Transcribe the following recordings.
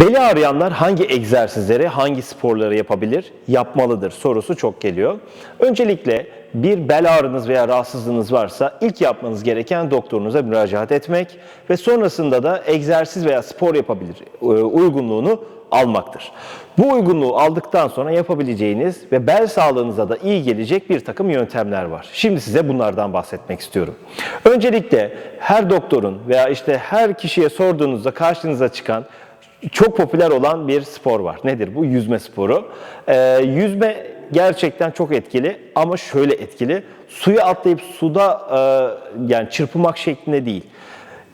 Beli ağrıyanlar hangi egzersizleri, hangi sporları yapabilir, yapmalıdır sorusu çok geliyor. Öncelikle bir bel ağrınız veya rahatsızlığınız varsa ilk yapmanız gereken doktorunuza müracaat etmek ve sonrasında da egzersiz veya spor yapabilir e, uygunluğunu almaktır. Bu uygunluğu aldıktan sonra yapabileceğiniz ve bel sağlığınıza da iyi gelecek bir takım yöntemler var. Şimdi size bunlardan bahsetmek istiyorum. Öncelikle her doktorun veya işte her kişiye sorduğunuzda karşınıza çıkan çok popüler olan bir spor var. Nedir bu? Yüzme sporu. Ee, yüzme gerçekten çok etkili ama şöyle etkili. Suya atlayıp suda e, yani çırpınmak şeklinde değil.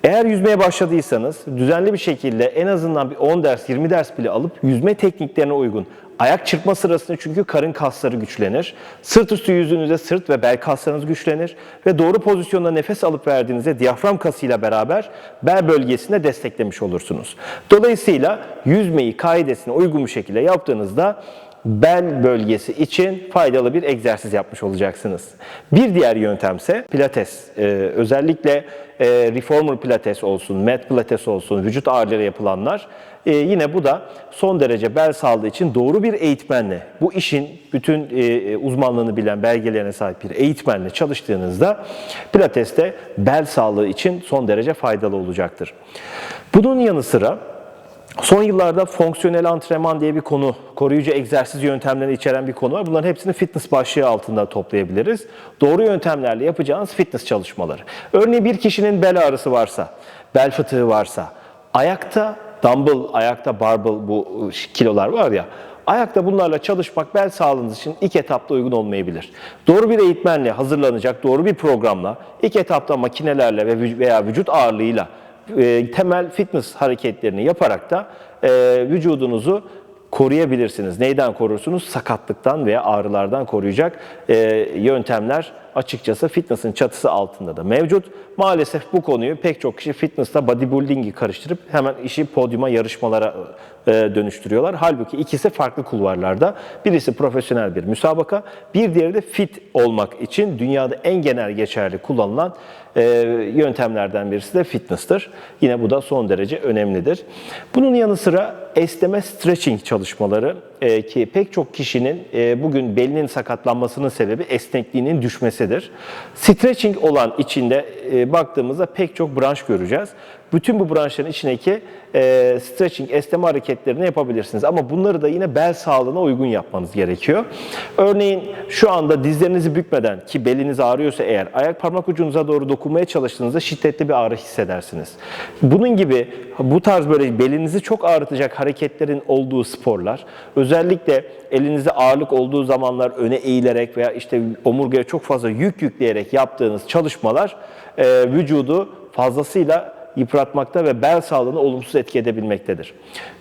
Eğer yüzmeye başladıysanız düzenli bir şekilde en azından bir 10 ders, 20 ders bile alıp yüzme tekniklerine uygun. Ayak çırpma sırasında çünkü karın kasları güçlenir. Sırt üstü yüzünüzde sırt ve bel kaslarınız güçlenir. Ve doğru pozisyonda nefes alıp verdiğinizde diyafram kasıyla beraber bel bölgesinde desteklemiş olursunuz. Dolayısıyla yüzmeyi kaidesine uygun bir şekilde yaptığınızda bel bölgesi için faydalı bir egzersiz yapmış olacaksınız. Bir diğer yöntemse pilates. Ee, özellikle e, reformer pilates olsun, mat pilates olsun, vücut ağırlığıyla yapılanlar. Ee, yine bu da son derece bel sağlığı için doğru bir eğitmenle, bu işin bütün e, uzmanlığını bilen belgelerine sahip bir eğitmenle çalıştığınızda pilateste bel sağlığı için son derece faydalı olacaktır. Bunun yanı sıra Son yıllarda fonksiyonel antrenman diye bir konu, koruyucu egzersiz yöntemlerini içeren bir konu var. Bunların hepsini fitness başlığı altında toplayabiliriz. Doğru yöntemlerle yapacağınız fitness çalışmaları. Örneğin bir kişinin bel ağrısı varsa, bel fıtığı varsa, ayakta dumbbell, ayakta barbell bu kilolar var ya, Ayakta bunlarla çalışmak bel sağlığınız için ilk etapta uygun olmayabilir. Doğru bir eğitmenle hazırlanacak, doğru bir programla, ilk etapta makinelerle ve veya vücut ağırlığıyla e, temel fitness hareketlerini yaparak da e, vücudunuzu koruyabilirsiniz. Neyden korursunuz? Sakatlıktan veya ağrılardan koruyacak e, yöntemler açıkçası fitness'ın çatısı altında da mevcut. Maalesef bu konuyu pek çok kişi fitness'ta bodybuilding'i karıştırıp hemen işi podyuma yarışmalara e, dönüştürüyorlar. Halbuki ikisi farklı kulvarlarda. Birisi profesyonel bir müsabaka, bir diğeri de fit olmak için dünyada en genel geçerli kullanılan e, yöntemlerden birisi de fitness'tır. Yine bu da son derece önemlidir. Bunun yanı sıra esneme stretching çalışmaları e, ki pek çok kişinin e, bugün belinin sakatlanmasının sebebi esnekliğinin düşmesidir. Stretching olan içinde e, baktığımızda pek çok branş göreceğiz. Bütün bu branşların içindeki e, stretching, esneme hareketlerini yapabilirsiniz. Ama bunları da yine bel sağlığına uygun yapmanız gerekiyor. Örneğin şu anda dizlerinizi bükmeden ki beliniz ağrıyorsa eğer ayak parmak ucunuza doğru dokunmaya çalıştığınızda şiddetli bir ağrı hissedersiniz. Bunun gibi bu tarz böyle belinizi çok ağrıtacak hareketlerin olduğu sporlar, özellikle elinizde ağırlık olduğu zamanlar öne eğilerek veya işte omurgaya çok fazla yük yükleyerek yaptığınız çalışmalar e, vücudu fazlasıyla yıpratmakta ve bel sağlığını olumsuz etki edebilmektedir.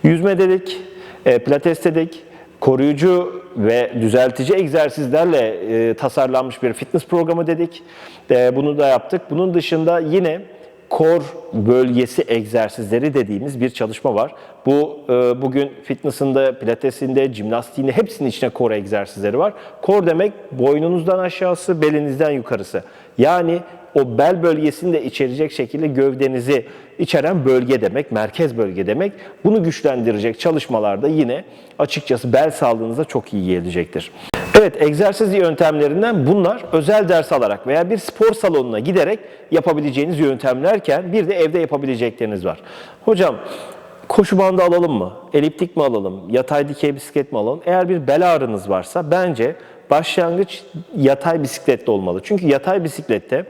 Yüzme dedik, e, pilates dedik, koruyucu ve düzeltici egzersizlerle e, tasarlanmış bir fitness programı dedik. E, bunu da yaptık. Bunun dışında yine kor bölgesi egzersizleri dediğimiz bir çalışma var. Bu e, bugün fitness'ında, pilatesinde, jimnastiğinde hepsinin içine kor egzersizleri var. Kor demek boynunuzdan aşağısı, belinizden yukarısı. Yani o bel bölgesini de içerecek şekilde gövdenizi içeren bölge demek, merkez bölge demek. Bunu güçlendirecek çalışmalarda yine açıkçası bel sağlığınıza çok iyi gelecektir. Evet, egzersiz yöntemlerinden bunlar özel ders alarak veya bir spor salonuna giderek yapabileceğiniz yöntemlerken bir de evde yapabilecekleriniz var. Hocam koşu bandı alalım mı? Eliptik mi alalım? Yatay dikey bisiklet mi alalım? Eğer bir bel ağrınız varsa bence başlangıç yatay bisikletle olmalı. Çünkü yatay bisiklette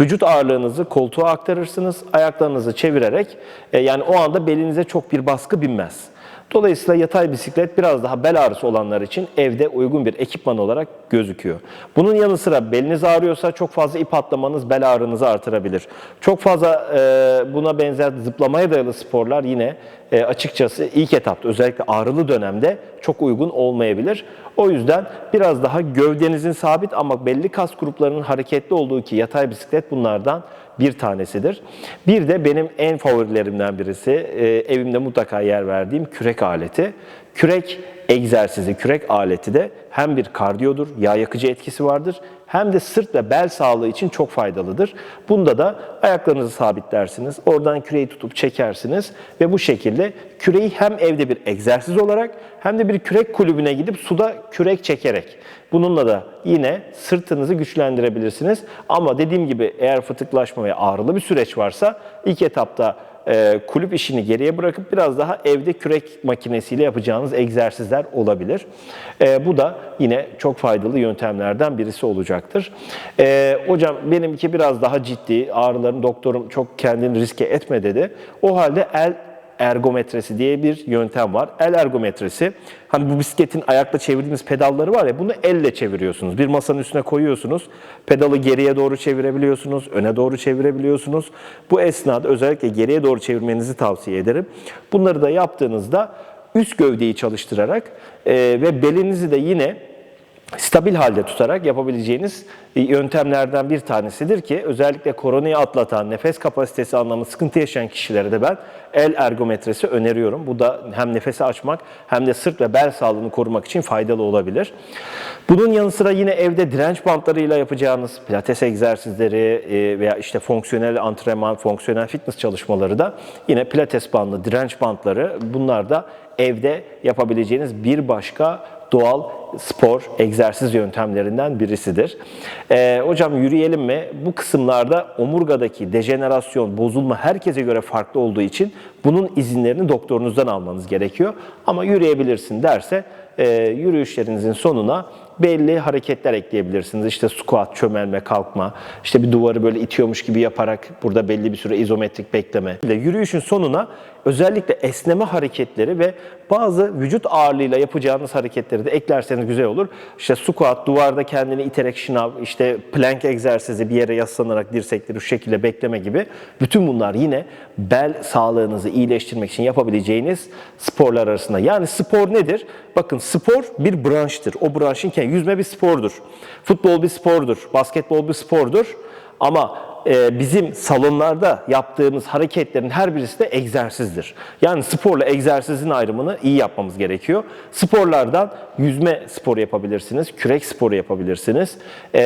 vücut ağırlığınızı koltuğa aktarırsınız, ayaklarınızı çevirerek e, yani o anda belinize çok bir baskı binmez. Dolayısıyla yatay bisiklet biraz daha bel ağrısı olanlar için evde uygun bir ekipman olarak gözüküyor. Bunun yanı sıra beliniz ağrıyorsa çok fazla ip atlamanız bel ağrınızı artırabilir. Çok fazla e, buna benzer zıplamaya dayalı sporlar yine e, açıkçası ilk etapta özellikle ağrılı dönemde çok uygun olmayabilir. O yüzden biraz daha gövdenizin sabit ama belli kas gruplarının hareketli olduğu ki yatay bisiklet bunlardan bir tanesidir. Bir de benim en favorilerimden birisi, e, evimde mutlaka yer verdiğim kürek aleti. Kürek egzersizi, kürek aleti de hem bir kardiyodur, yağ yakıcı etkisi vardır hem de sırt ve bel sağlığı için çok faydalıdır. Bunda da ayaklarınızı sabitlersiniz, oradan küreği tutup çekersiniz ve bu şekilde küreği hem evde bir egzersiz olarak hem de bir kürek kulübüne gidip suda kürek çekerek bununla da yine sırtınızı güçlendirebilirsiniz. Ama dediğim gibi eğer fıtıklaşma ve ağrılı bir süreç varsa ilk etapta e, kulüp işini geriye bırakıp biraz daha evde kürek makinesiyle yapacağınız egzersizler olabilir. E, bu da yine çok faydalı yöntemlerden birisi olacaktır. E, hocam benimki biraz daha ciddi ağrıların doktorum çok kendini riske etme dedi. O halde el ergometresi diye bir yöntem var. El ergometresi, hani bu bisikletin ayakla çevirdiğimiz pedalları var ya, bunu elle çeviriyorsunuz. Bir masanın üstüne koyuyorsunuz, pedalı geriye doğru çevirebiliyorsunuz, öne doğru çevirebiliyorsunuz. Bu esnada özellikle geriye doğru çevirmenizi tavsiye ederim. Bunları da yaptığınızda üst gövdeyi çalıştırarak e, ve belinizi de yine stabil halde tutarak yapabileceğiniz e, yöntemlerden bir tanesidir ki özellikle koronayı atlatan, nefes kapasitesi anlamında sıkıntı yaşayan kişilere de ben el ergometresi öneriyorum. Bu da hem nefesi açmak hem de sırt ve bel sağlığını korumak için faydalı olabilir. Bunun yanı sıra yine evde direnç bantlarıyla yapacağınız pilates egzersizleri e, veya işte fonksiyonel antrenman, fonksiyonel fitness çalışmaları da yine pilates bandı, direnç bantları bunlar da evde yapabileceğiniz bir başka doğal spor, egzersiz yöntemlerinden birisidir. Ee, hocam yürüyelim mi? Bu kısımlarda omurgadaki dejenerasyon, bozulma herkese göre farklı olduğu için bunun izinlerini doktorunuzdan almanız gerekiyor. Ama yürüyebilirsin derse e, yürüyüşlerinizin sonuna belli hareketler ekleyebilirsiniz. İşte squat, çömelme, kalkma, işte bir duvarı böyle itiyormuş gibi yaparak burada belli bir süre izometrik bekleme. Yürüyüşün sonuna özellikle esneme hareketleri ve bazı vücut ağırlığıyla yapacağınız hareketleri de eklerseniz güzel olur. İşte squat, duvarda kendini iterek şınav, işte plank egzersizi bir yere yaslanarak dirsekleri şu şekilde bekleme gibi bütün bunlar yine bel sağlığınızı iyileştirmek için yapabileceğiniz sporlar arasında. Yani spor nedir? Bakın spor bir branştır. O branşın kendi yüzme bir spordur. Futbol bir spordur. Basketbol bir spordur. Ama e, bizim salonlarda yaptığımız hareketlerin her birisi de egzersizdir. Yani sporla egzersizin ayrımını iyi yapmamız gerekiyor. Sporlardan yüzme sporu yapabilirsiniz, kürek sporu yapabilirsiniz E,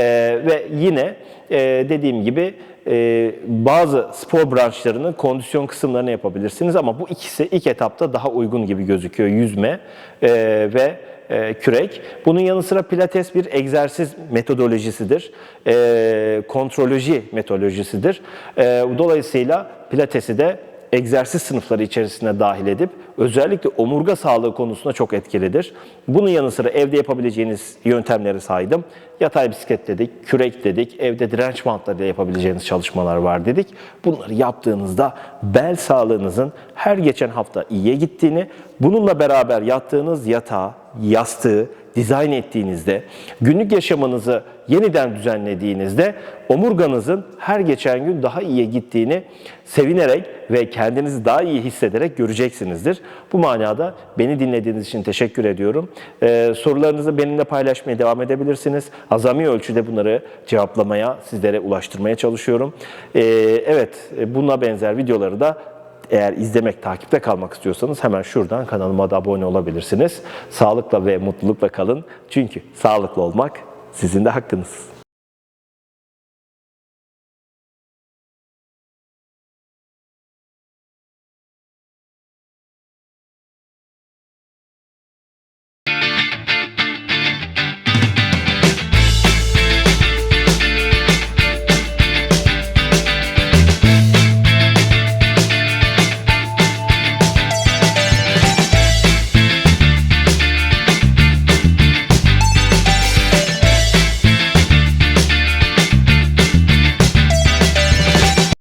ve yine e, dediğim gibi e, bazı spor branşlarının kondisyon kısımlarını yapabilirsiniz ama bu ikisi ilk etapta daha uygun gibi gözüküyor. Yüzme e, ve e, kürek. Bunun yanı sıra pilates bir egzersiz metodolojisidir. E, kontroloji metodolojisidir. E, dolayısıyla pilatesi de egzersiz sınıfları içerisine dahil edip özellikle omurga sağlığı konusunda çok etkilidir. Bunun yanı sıra evde yapabileceğiniz yöntemleri saydım. Yatay bisiklet dedik, kürek dedik, evde direnç bantlarıyla yapabileceğiniz çalışmalar var dedik. Bunları yaptığınızda bel sağlığınızın her geçen hafta iyiye gittiğini, bununla beraber yattığınız yatağı, yastığı dizayn ettiğinizde, günlük yaşamınızı yeniden düzenlediğinizde omurganızın her geçen gün daha iyiye gittiğini sevinerek ve kendinizi daha iyi hissederek göreceksinizdir. Bu manada beni dinlediğiniz için teşekkür ediyorum. Ee, sorularınızı benimle paylaşmaya devam edebilirsiniz. Azami ölçüde bunları cevaplamaya, sizlere ulaştırmaya çalışıyorum. Ee, evet, buna benzer videoları da eğer izlemek, takipte kalmak istiyorsanız hemen şuradan kanalıma da abone olabilirsiniz. Sağlıkla ve mutlulukla kalın. Çünkü sağlıklı olmak sizin de hakkınız.